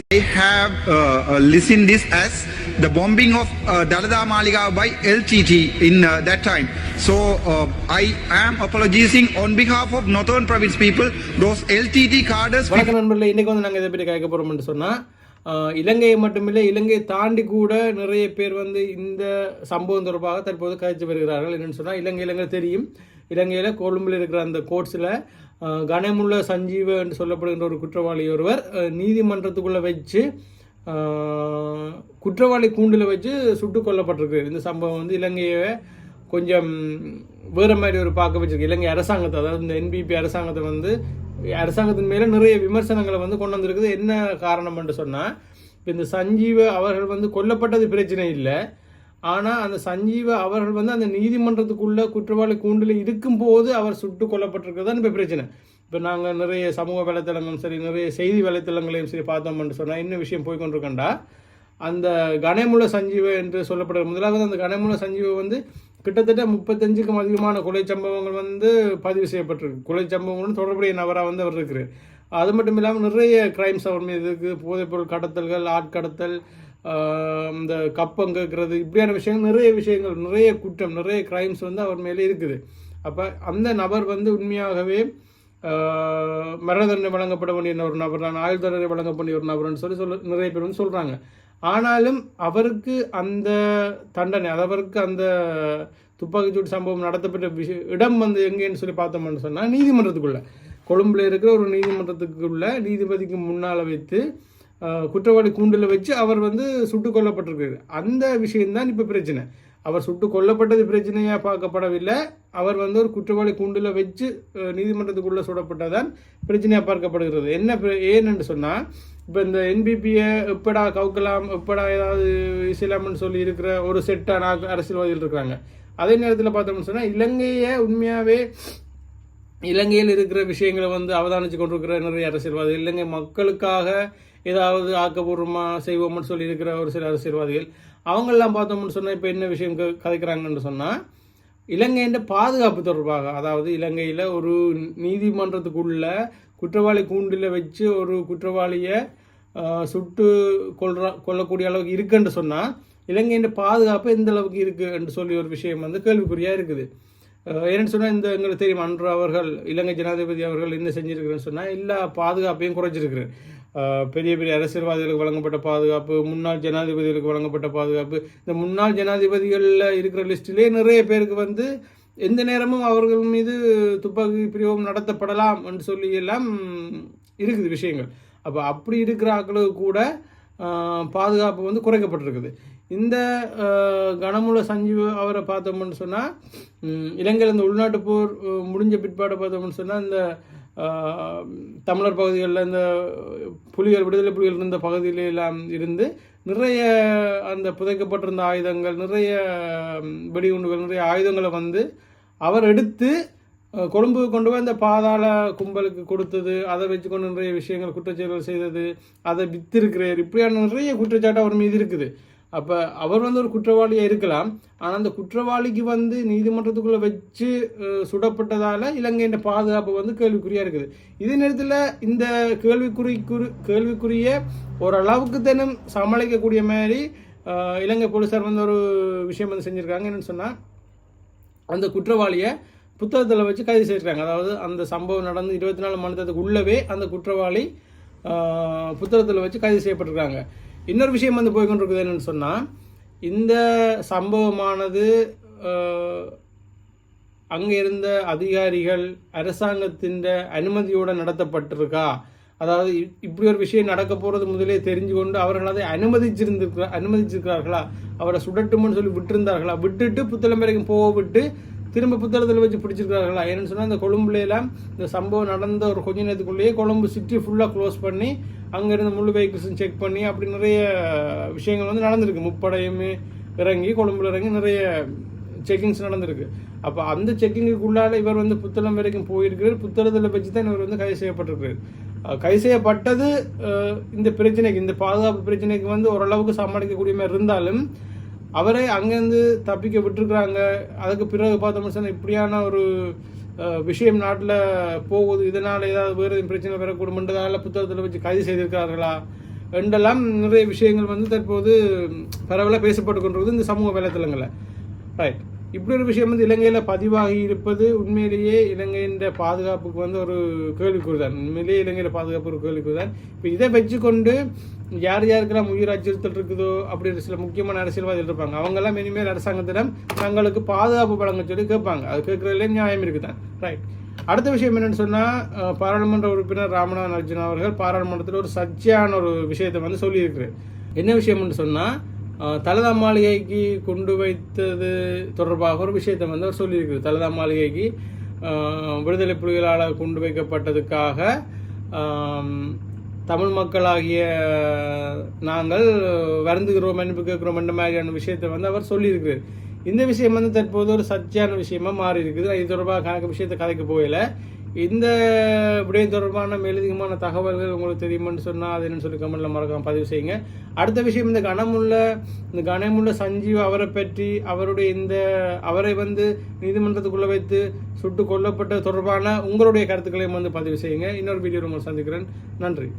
They have uh, uh, listened this as the bombing of uh, Dalada Maliga by LTT in uh, that time. So uh, I am apologizing on behalf of Northern Province people. Those LTT cadres. வணக்கம் நண்பர்களே இன்னைக்கு வந்து நாங்கள் இதை பற்றி கேட்க போகிறோம்னு சொன்னால் இலங்கையை மட்டுமில்லை இலங்கையை தாண்டி கூட நிறைய பேர் வந்து இந்த சம்பவம் தொடர்பாக தற்போது கழிச்சு வருகிறார்கள் என்னென்னு சொன்னால் இலங்கை இலங்கை தெரியும் இலங்கையில் கொழும்பில் இருக்கிற அந்த கோர்ட்ஸில் கனமுள்ள சஞ்சீவ என்று சொல்லப்படுகின்ற ஒரு குற்றவாளி ஒருவர் நீதிமன்றத்துக்குள்ளே வச்சு குற்றவாளி கூண்டில் வச்சு சுட்டுக் கொல்லப்பட்டிருக்கு இந்த சம்பவம் வந்து இலங்கையை கொஞ்சம் வேறு மாதிரி ஒரு பார்க்க வச்சிருக்கு. இலங்கை அரசாங்கத்தை அதாவது இந்த என்பிபி அரசாங்கத்தை வந்து அரசாங்கத்தின் மேலே நிறைய விமர்சனங்களை வந்து கொண்டு வந்திருக்குது. என்ன காரணம் என்று சொன்னால் இப்போ இந்த சஞ்சீவ அவர்கள் வந்து கொல்லப்பட்டது பிரச்சனை இல்லை. ஆனால் அந்த சஞ்சீவ அவர்கள் வந்து அந்த நீதிமன்றத்துக்குள்ள குற்றவாளி கூண்டில் இருக்கும்போது அவர் சுட்டு கொல்லப்பட்டிருக்கிறது தான் இப்போ பிரச்சனை. இப்போ நாங்கள் நிறைய சமூக வலைத்தளங்களும் சரி நிறைய செய்தி வலைத்தளங்களையும் சரி பார்த்தோம்னு சொன்னால் என்ன விஷயம் போய்கொண்டிருக்கண்டா அந்த கணமுள்ள சஞ்சீவ என்று சொல்லப்படுற முதலாவது அந்த கணமுள்ள சஞ்சீவ வந்து கிட்டத்தட்ட முப்பத்தஞ்சுக்கும் அதிகமான கொலை சம்பவங்கள் வந்து பதிவு செய்யப்பட்டிருக்கு. கொலை சம்பவங்களும் தொடர்புடைய நபராக வந்து அவர் இருக்கிறார். அது மட்டும் இல்லாமல் நிறைய கிரைம்ஸ் அவர் மீது இருக்குது. போதைப்பொருள் கடத்தல்கள் ஆட்கடத்தல் இந்த கப்பங்கிறது இப்படியான விஷயங்கள் நிறைய விஷயங்கள் நிறைய குற்றம் நிறைய கிரைம்ஸ் வந்து அவர் மேலே இருக்குது. அப்போ அந்த நபர் வந்து உண்மையாகவே ஆஹ் மரண தண்டனை வழங்கப்பட வேண்டிய ஒரு நபர் தான் ஆயுள் தண்டனை வழங்க வேண்டிய ஒரு நபர்னு சொல்லி சொல்ல நிறைய பேர் வந்து சொல்கிறாங்க ஆனாலும் அவருக்கு அந்த தண்டனை அவருக்கு அந்த துப்பாக்கிச்சூடு சம்பவம் நடத்தப்பட்ட விஷய இடம் வந்து எங்கேன்னு சொல்லி பார்த்தோம்னு சொன்னால் நீதிமன்றத்துக்குள்ளே. கொழும்புல இருக்கிற ஒரு நீதிமன்றத்துக்குள்ளே நீதிபதிக்கு முன்னால் வைத்து குற்றவாளி கூண்டில் வச்சு அவர் வந்து சுட்டுக் கொல்லப்பட்டிருக்காரு. அந்த விஷயம்தான் இப்போ பிரச்சனை. அவர் சுட்டு கொல்லப்பட்டது பிரச்சனையாக பார்க்கப்படவில்லை. அவர் வந்து ஒரு குற்றவாளி கூண்டில் வச்சு நீதிமன்றத்துக்குள்ளே சுடப்பட்டதான் பிரச்சனையாக பார்க்கப்படுகிறது. என்ன பிர- ஏன்னு சொன்னால் இப்போ இந்த என்பிபியை எப்படா கவுக்கலாம் எப்படா ஏதாவது இஸ்லாம்னு சொல்லி இருக்கிற ஒரு செட்டான அரசியல்வாதிகள் இருக்கிறாங்க அதே நேரத்தில் பார்த்தோம்னு சொன்னால் இலங்கையை உண்மையாகவே இலங்கையில் இருக்கிற விஷயங்களை வந்து அவதானித்து கொண்டிருக்கிற நிறைய அரசியல்வாதிகள். இலங்கை மக்களுக்காக ஏதாவது ஆக்கப்பூர்வமாக செய்வோம்னு சொல்லி இருக்கிற ஒரு சில அரசியல்வாதிகள் அவங்கெல்லாம் பார்த்தோம்னு சொன்னால் இப்போ என்ன விஷயம் க- கதைக்கிறாங்கன்னு சொன்னால் இலங்கையின் பாதுகாப்பு தொடர்பாக அதாவது இலங்கையில் ஒரு நீதிமன்றத்துக்குள்ள குற்றவாளி கூண்டில் வச்சு ஒரு குற்றவாளியை சுட்டு கொள்ற கொல்லக்கூடிய அளவுக்கு இருக்குன்னு சொன்னால் இலங்கையின் பாதுகாப்பு எந்த அளவுக்கு இருக்குது என்று சொல்லி ஒரு விஷயம் வந்து கேள்விக்குறியாக இருக்குது. அஹ் ஏன்னு சொன்னால் இந்த எங்களுக்கு தெரியும் அன்று அவர்கள் இலங்கை ஜனாதிபதி அவர்கள் என்ன செஞ்சிருக்கிறேன்னு சொன்னால் எல்லா பாதுகாப்பையும் குறைச்சிருக்கிறேன் பெரிய பெரிய அரசியல்வாதிகளுக்கு வழங்கப்பட்ட பாதுகாப்பு முன்னாள் ஜனாதிபதிகளுக்கு வழங்கப்பட்ட பாதுகாப்பு இந்த முன்னாள் ஜனாதிபதிகளில் இருக்கிற லிஸ்ட்டிலே நிறைய பேருக்கு வந்து எந்த நேரமும் அவர்கள் மீது துப்பாக்கி பிரயோகம் நடத்தப்படலாம் என்று சொல்லி எல்லாம் இருக்குது விஷயங்கள். அப்போ அப்படி இருக்கிற ஆக்களுக்கு கூட பாதுகாப்பு வந்து குறைக்கப்பட்டிருக்குது. இந்த ஆஹ், சஞ்சீவ் அவரை பார்த்தோம்னு சொன்னால் இலங்கையில் இந்த உள்நாட்டு போர் முடிஞ்ச பிற்பாடு பார்த்தோம்னு சொன்னால் இந்த தமிழர் பகுதிகளில் இந்த புலிகள் விடுதலை புலிகள் இருந்த பகுதியில எல்லாம் இருந்து நிறைய அந்த புதைக்கப்பட்டிருந்த ஆயுதங்கள் நிறைய வெடிகுண்டுகள் நிறைய ஆயுதங்களை வந்து அவர் எடுத்து கொழும்பு கொண்டு போய் அந்த பாதாள கும்பலுக்கு கொடுத்தது அதை வச்சு கொண்டு நிறைய விஷயங்கள் குற்றச்செயல்கள் செய்தது அதை வித்திருக்கிறார். இப்படியான நிறைய குற்றச்சாட்டு அவர் மீது இருக்குது. அப்போ அவர் வந்து ஒரு குற்றவாளியாக இருக்கலாம். ஆனால் அந்த குற்றவாளிக்கு வந்து நீதிமன்றத்துக்குள்ளே வச்சு சுடப்பட்டதால் இலங்கையின் பாதுகாப்பு வந்து கேள்விக்குறியாக இருக்குது. இதே நேரத்தில் இந்த கேள்விக்குறி குறி கேள்விக்குரிய ஓரளவுக்கு தினம் சமாளிக்கக்கூடிய மாதிரி இலங்கை போலீஸார் வந்து ஒரு விஷயம் வந்து செஞ்சுருக்காங்க. என்னென்னு சொன்னால் அந்த குற்றவாளியை புத்தகத்தில் வச்சு கைது செய்திருக்காங்க. அதாவது அந்த சம்பவம் நடந்து இருபத்தி நாலு மணி நேரத்துக்கு உள்ளவே அந்த குற்றவாளி புத்தகத்தில் வச்சு கைது செய்யப்பட்டிருக்காங்க. இன்னொரு விஷயம் வந்து போய்கொண்டிருக்குது என்னன்னு சொன்னால் இந்த சம்பவமானது அங்கே இருந்த அதிகாரிகள் அரசாங்கத்தின் அனுமதியோடு நடத்தப்பட்டிருக்கா? அதாவது இப்படி ஒரு விஷயம் நடக்க போகிறது முதலே தெரிஞ்சு கொண்டு அவர்கள் அதை அனுமதிச்சிருந்திருக்க அனுமதிச்சிருக்கிறார்களா? அவரை சுடட்டும்னு சொல்லி விட்டுருந்தார்களா? விட்டுட்டு புத்தளம் வரைக்கும் போக விட்டு திரும்ப புத்தளத்தில் வச்சு பிடிச்சிருக்கிறார்களா? ஏன்னு சொன்னால் இந்த கொழும்புலாம் இந்த சம்பவம் நடந்த ஒரு கொஞ்ச நேரத்துக்குள்ளேயே கொழும்பு சிட்டி ஃபுல்லாக க்ளோஸ் பண்ணி அங்கே இருந்த வெஹிக்கிள்ஸும் செக் பண்ணி அப்படி நிறைய விஷயங்கள் வந்து நடந்திருக்கு. முப்படையுமே இறங்கி கொழும்புல இறங்கி நிறைய செக்கிங்ஸ் நடந்திருக்கு. அப்போ அந்த செக்கிங்குக்குள்ளால இவர் வந்து புத்தளம் வரைக்கும் போயிருக்கிறார். புத்தளத்தில் வச்சு தான் இவர் வந்து கைது செய்யப்பட்டிருக்கிறார். கைது செய்யப்பட்டது இந்த பிரச்சனைக்கு இந்த பாதுகாப்பு பிரச்சனைக்கு வந்து ஓரளவுக்கு சமாளிக்கக்கூடிய மாதிரி இருந்தாலும் அவரை அங்கேருந்து தப்பிக்க விட்டுருக்குறாங்க. அதுக்கு பிறகு பார்த்தோம்னு இப்படியான ஒரு விஷயம் நாட்டில் போகுது இதனால் ஏதாவது வேறு எதுவும் பிரச்சனை வரக்கூடும்ன்றதால புத்தகத்தில் வச்சு கைது செய்திருக்கார்களா என்றெல்லாம் நிறைய விஷயங்கள் வந்து தற்போது பரவலாக பேசப்பட்டு கொண்டிருக்குது இந்த சமூக வலைத்தளங்களில். ரைட் இப்படி ஒரு விஷயம் வந்து இலங்கையில் பதிவாகி இருப்பது உண்மையிலேயே இலங்கையின் பாதுகாப்புக்கு வந்து ஒரு கேள்விக்குறி தான் உண்மையிலேயே இலங்கையில் பாதுகாப்பு ஒரு கேள்விக்குறி தான் இப்போ இதை வச்சுக்கொண்டு யார் யாருக்கெல்லாம் உயிர் அச்சுறுத்தல் இருக்குதோ அப்படின்ற சில முக்கியமான அரசியல்வாதிகள் இருப்பாங்க. அவங்கெல்லாம் இனிமேல் அரசாங்கத்திடம் தங்களுக்கு பாதுகாப்பு வழங்க சொல்லி கேட்பாங்க. அது கேட்குறதுலேயே நியாயம் இருக்குதான். ரைட் அடுத்த விஷயம் என்னன்னு சொன்னால் பாராளுமன்ற உறுப்பினர் ராமநாதன் அர்ஜுன் அவர்கள் பாராளுமன்றத்தில் ஒரு சர்ச்சையான ஒரு விஷயத்தை வந்து சொல்லியிருக்கிறார். என்ன விஷயம்னு சொன்னால் தலதா மாளிகைக்கு கொண்டு வைத்தது தொடர்பாக ஒரு விஷயத்தை வந்து அவர் சொல்லியிருக்கிறது தலதா மாளிகைக்கு விடுதலை புலிகளால் கொண்டு வைக்கப்பட்டதுக்காக தமிழ் மக்களாகிய நாங்கள் வருந்துகிறோம் மன்னிப்பு கேட்கிறோம் என்ற மாதிரியான விஷயத்தை வந்து அவர் சொல்லியிருக்கிறார். இந்த விஷயம் வந்து தற்போது ஒரு சர்ச்சையான விஷயமா மாறி இருக்குது இது தொடர்பாக கணக்கு விஷயத்தை கதைக்க போகல. இந்த விடயம் தொடர்பான மேலதிகமான தகவல்கள் உங்களுக்கு தெரியுமான்னு சொன்னால் அது என்னன்னு சொல்லி கமெண்ட்ல மறக்காம பதிவு செய்யுங்க. அடுத்த விஷயம் இந்த கனமுள்ள இந்த கனமுள்ள சஞ்சீவ் அவரை பற்றி அவருடைய இந்த அவரை வந்து நீதிமன்றத்துக்குள்ள வைத்து சுட்டு கொல்லப்பட்ட தொடர்பான உங்களுடைய கருத்துக்களையும் வந்து பதிவு செய்யுங்க. இன்னொரு வீடியோ உங்களை சந்திக்கிறேன். நன்றி.